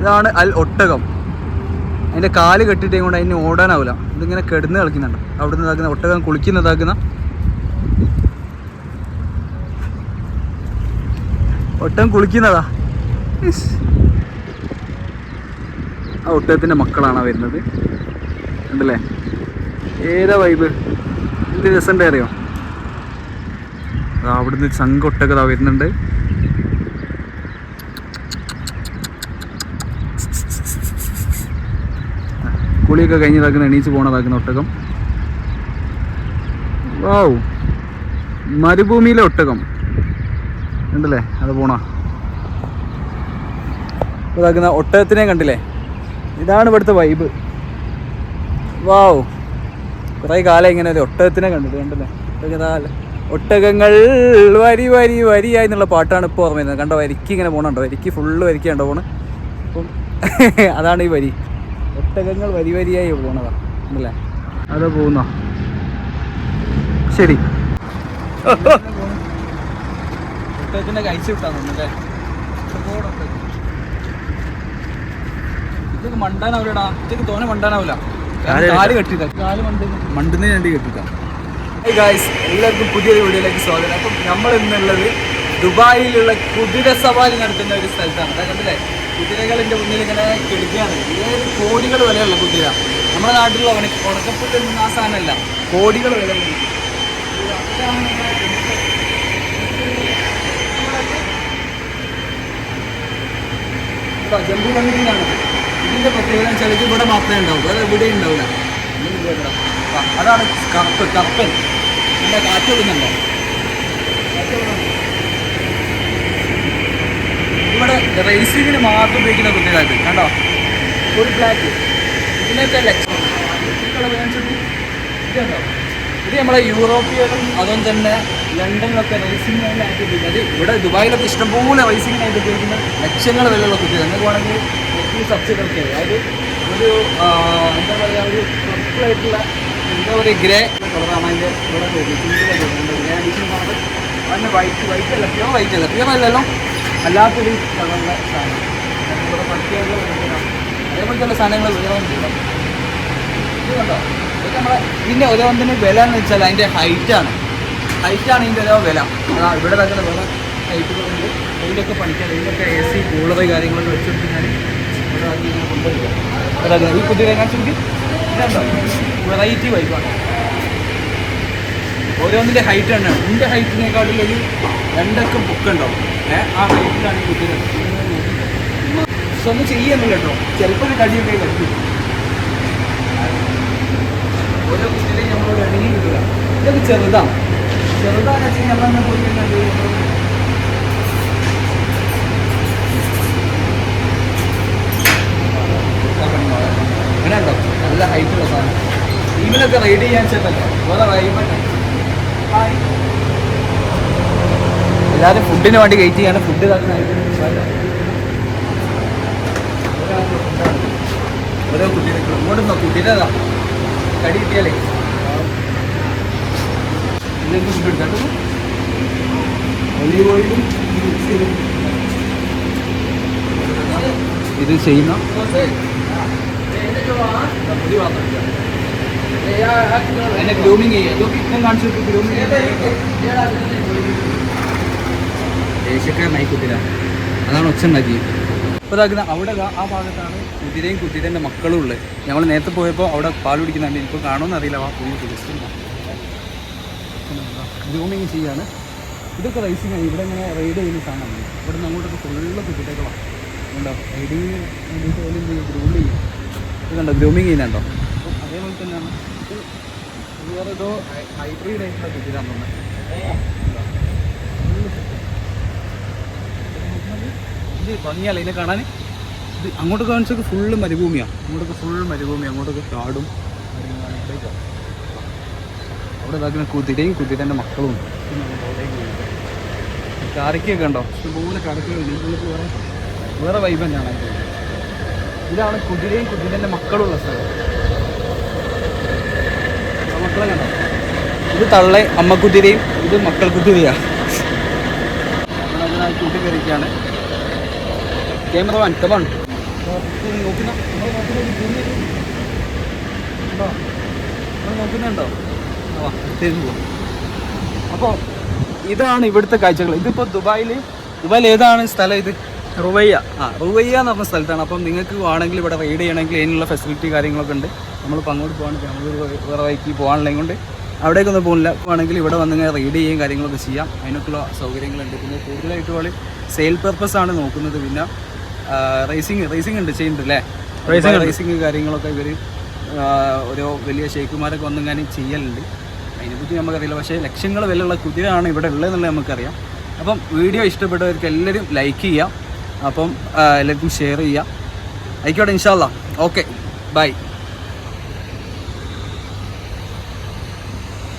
ഇതാണ് അൽ ഒട്ടകം. അതിന്റെ കാൽ കെട്ടിട്ടേ കൊണ്ട് അതിന് ഓടാനാവില്ല ഇതിങ്ങനെ കെടുന്ന് കളിക്കുന്നുണ്ട്. അവിടുന്ന് ഇതാക്കുന്ന ഒട്ടകം കുളിക്കുന്നതാക്കുന്ന ഒട്ടകം കുളിക്കുന്നതാ. ആ ഒട്ടകത്തിന്റെ മക്കളാണ് വരുന്നത്. ഉണ്ടല്ലേ ഏതാ വൈബ് എന്ത് രസമുണ്ട് അറിയോ? അവിടുന്ന് ചങ്കൊട്ടൊക്കെ ദാ വരുന്നുണ്ട്. കുളിയൊക്കെ കഴിഞ്ഞതാക്കുന്ന എണീച്ച് പോണതാക്കുന്ന ഒട്ടകം. വാവ് മരുഭൂമിയിലെ ഒട്ടകം. ഉണ്ടല്ലേ അത് പോണോ. ഇതാക്കുന്ന ഒട്ടകത്തിനെ കണ്ടില്ലേ? ഇതാണ് ഇവിടുത്തെ വൈബ് വാവ് കുറേ കാലം ഇങ്ങനെ ഒരു ഒട്ടകത്തിനെ കണ്ടിട്ട് കണ്ടല്ലേ? ഇതൊക്കെ. ഒട്ടകങ്ങൾ വരി വരി വരിയായി എന്നുള്ള പാട്ടാണ് ഇപ്പോൾ ഓർമ്മ വരുന്നത്. കണ്ടോ? വരിക്ക് ഇങ്ങനെ പോകണുണ്ടോ വരിക്ക് ഫുള്ള് വരിക്കുണ്ടോ പോണ്? അപ്പം അതാണ് ഈ വരി. ഒട്ടകങ്ങൾ വരി വരിയായി പോണതാ. അല്ലേ? അത് പോകുന്ന? ശരി. ഒട്ടകത്തിന്റെ കഴിച്ചു വിട്ടാന്നല്ലേ ഇതൊക്കെ മണ്ടാനാവില്ലടാ ഇതൊക്കെ തോനെ മണ്ടാനാവില്ല കാൽ കെട്ടിട്ട കാൽ മണ്ട് മണ്ടുന്നതിന് വേണ്ടി കെട്ടിട്ട ഗായ്സ് എല്ലാവർക്കും പുതിയൊരു വീഡിയോയിലേക്ക് സ്വാഗതം. അപ്പം നമ്മൾ ഇന്നുള്ളത് ദുബായിലുള്ള കുതിര സവാരി നടത്തുന്ന ഒരു സ്ഥലത്താണ്. അതായത് കണ്ടില്ലേ കുതിരകളിന്റെ മുന്നിൽ ഇങ്ങനെ കിടക്കുകയാണ്. ഏത് കോടികൾ വിലയുള്ള കുതിര? നമ്മുടെ നാട്ടിലുള്ള ഉണ ഉണക്കപ്പുട്ട് എന്ന ആ സാധനമല്ല. കോടികൾ വിലയുള്ള ജമ്പു കമ്മിറ്റിയിലാണ് ഇതിന്റെ പ്രത്യേകത വെച്ചാൽ ഇവിടെ മാത്രമേ ഉണ്ടാവും വേറെ ഇവിടെ ഉണ്ടാവില്ല. അതാണ് കറുപ്പ് കറുപ്പൻ. എന്താ കാറ്റ് വിടുന്നുണ്ടോ ഇവിടെ റേസിങ്ങിന് മാത്രം ഉപയോഗിക്കുന്ന കുട്ടികളായിട്ട് കണ്ടോ? ഒരു ബ്ലാക്ക് ഇതിനൊക്കെ ലക്ഷം കണ്ടോ? ഇത് നമ്മളെ യൂറോപ്പിയനും അതുപോലെ തന്നെ ലണ്ടനിലൊക്കെ റേസിങ്ങിനായിട്ട് ഉപയോഗിക്കുന്നത്. ഇവിടെ ദുബായിലൊക്കെ ഇഷ്ടംപോലെ റേസിങ്ങിനായിട്ട് ഉപയോഗിക്കുന്ന ലക്ഷങ്ങൾ വിലയുള്ള കുട്ടികൾ. നിങ്ങൾക്ക് വേണമെങ്കിൽ ഈ സബ്സിഡി ഒക്കെ അതായത് ഒരു എന്താ പറയുക ഒരു പർപ്പിളായിട്ടുള്ള എന്താ പറയുക ഗ്രേ കളറാണ് അതിന്റെ ഇവിടെ ഗ്രേ അഡീഷൻ കളർ അതിന് വൈറ്റ് വൈറ്റ് അല്ല. പ്യൂർ വൈറ്റ് അല്ല. പ്യൂർ അല്ലല്ലോ. അല്ലാത്തൊരു കളറുള്ള സാധനം. ഇവിടെ പ്രത്യേക അതേപോലെ തന്നെ സാധനങ്ങൾ വിതരണം ചെയ്യണം നമ്മളെ ഇതിന്റെ ഓരോന്നിന് വില എന്ന് വെച്ചാൽ അതിന്റെ ഹൈറ്റാണ് ഹൈറ്റാണ് ഇതിന്റെ ഓരോ വില. അതാ ഇവിടെ തന്നെ വേറെ ഹൈറ്റുകളുണ്ട് അതിന്റെയൊക്കെ പണിക്കാൻ ഇതിന്റെയൊക്കെ എ സി കൂളറ് കാര്യങ്ങളൊക്കെ കൊണ്ടുവരിക. അതായത് ഈ പുതിയ കാണിച്ചെങ്കിൽ ഇതുണ്ടോ വെറൈറ്റി വൈബാണ് ഓരോന്നിന്റെ ഹൈറ്റ് ആണ് എന്റെ ഹൈറ്റിനേക്കാളും ഒരു രണ്ടക്കം ഉണ്ടാവും. ഏഹ് ആ ഹൈറ്റിലാണ് കുതിര പക്ഷെ ഒന്നും ചെയ്യുന്നില്ല കേട്ടോ. ചിലപ്പോൾ ഒരു കടിയൊക്കെ കഴിക്കും ഓരോ കുട്ടികളെയും നമ്മളോട് ഇണങ്ങി കിട്ടുക ഇതൊക്കെ ചെറുതാണ്. ചെറുതാണെന്ന് വെച്ചാൽ നമ്മൾ പോയി കഴിഞ്ഞാൽ അങ്ങനെ ഉണ്ടോ നല്ല ഹൈറ്റുള്ള സാധനം. ടീമിലൊക്കെ റൈഡ് ചെയ്യാൻ ചേട്ടല്ലോ വേറെ വൈബ് എല്ലാവരും ഫുഡിന് വേണ്ടി വെയിറ്റ് ചെയ്യാണ്. ഫുഡ് ഓരോ കുട്ടീനെ ഇങ്ങോട്ട് നോ കുട്ടീനതാ കടി കിട്ടിയാലേ. ഇതെന്ത് ഫുഡ് എടുക്കാട്ടോ ഒലീവ് ഓയിലും ഇത് ചെയ്യുന്ന അതിനെ ഗ്രൂമിങ് ചെയ്യുക കാണിച്ചു ഗ്രൂമിങ് ദേശക്കാരനായി കുതിര. അതാണ് ഒച്ച ഉണ്ടാക്കിയത് അപ്പോൾ അതാക്കുന്ന അവിടെ ആ ഭാഗത്താണ് കുതിരയും കുതിരേന്റെ മക്കളും ഉള്ളത്. ഞങ്ങൾ നേരത്തെ പോയപ്പോൾ അവിടെ പാൽ പിടിക്കുന്നുണ്ട് ഇപ്പോൾ കാണുമെന്ന് അറിയില്ല. ആ പോയി ഗ്രൂമിങ് ചെയ്യാണ്. ഇതൊക്കെ റൈസിങ് ആണ്. ഇവിടെ ഇങ്ങനെ റൈഡ് ചെയ്യുന്ന സാധനമാണ്. ഇവിടെ നിന്ന് അങ്ങോട്ടൊക്കെ ഫുള്ള് കുതിരകളാണ് ഉണ്ടോ റൈഡിങ് വേണ്ടിയിട്ട് ഓലും ചെയ്യും. ഇത് ഗ്രൂമിങ് ചെയ്യുന്നുണ്ടോ? അപ്പം അതേപോലെ തന്നെയാണ്. വേറെ ഹൈബ്രിഡ് ആയിട്ടുള്ള ഇത് ഭംഗിയല്ല ഇതിനെ കാണാൻ ഇത് അങ്ങോട്ടൊക്കെ കാണിച്ചൊക്കെ ഫുള്ള് മരുഭൂമിയാണ് അങ്ങോട്ടൊക്കെ ഫുൾ മരുഭൂമി അങ്ങോട്ടൊക്കെ കാടും അവിടെ ഇതാക്കുന്ന കുതിരയും കുതിരന്റെ മക്കളും. കാരക്കൊക്കെ ഉണ്ടോ. ഇഷ്ടംപോലെ ഇതിലേക്ക് വേറെ വൈബ് തന്നെയാണ് ഇതാണ് കുതിരയും കുതിരന്റെ മക്കളുള്ള സ്ഥലം. മക്കളെ കണ്ടോ ഇത് തള്ളെ അമ്മ കുതിരയും ഇത് മക്കൾ കുതിരയാണ് കൂട്ടി കയറിയൊക്കെയാണ് ക്യാമറ വൺ നോക്കുന്നുണ്ടോ അപ്പോൾ ഇതാണ് ഇവിടുത്തെ കാഴ്ചകൾ. ഇതിപ്പോൾ ദുബായിൽ ദുബായിൽ ഏതാണ് സ്ഥലം ഇത്? റുവയ്യ. ആ റുവയ്യ എന്ന് പറഞ്ഞ സ്ഥലത്താണ്. അപ്പം നിങ്ങൾക്ക് വേണമെങ്കിൽ ഇവിടെ റൈഡ് ചെയ്യണമെങ്കിൽ അതിനുള്ള ഫെസിലിറ്റി കാര്യങ്ങളൊക്കെ ഉണ്ട്. നമ്മളിപ്പോൾ അങ്ങോട്ട് പോകാണെങ്കിൽ നമ്മൾ വേറെ വഴിക്ക് പോകാനുള്ളത് കൊണ്ട് അവിടേക്കൊന്നും പോകുന്നില്ല വേണമെങ്കിൽ ഇവിടെ വന്ന് റീഡ് ചെയ്യുകയും കാര്യങ്ങളൊക്കെ ചെയ്യാം. അതിനൊക്കെയുള്ള സൗകര്യങ്ങളുണ്ട്. പിന്നെ കൂടുതലായിട്ട് അവൾ സെയിൽ പർപ്പസ് ആണ് നോക്കുന്നത്. പിന്നെ റേസിങ് റേസിംഗ് ഉണ്ട് ചെയ്യുന്നുണ്ട് അല്ലേ? റേസിംഗ് റേസിംഗ് കാര്യങ്ങളൊക്കെ ഇവർ ഓരോ വലിയ ഷെയ്ക്കുമാരൊക്കെ വന്നെങ്ങാനും ചെയ്യലുണ്ട്. അതിനെപ്പറ്റി നമുക്കറിയില്ല. പക്ഷേ ലക്ഷങ്ങൾ വിലയുള്ള കുതിരയാണ് ഇവിടെ ഉള്ളതെന്നുള്ളത് നമുക്കറിയാം. അപ്പം വീഡിയോ ഇഷ്ടപ്പെട്ടവർക്ക് എല്ലാവരും ലൈക്ക് ചെയ്യാം. അപ്പം എല്ലാവർക്കും ഷെയർ ചെയ്യാം. ആയിക്കോട്ടെ ഇൻഷാല്ല ഓക്കെ ബൈ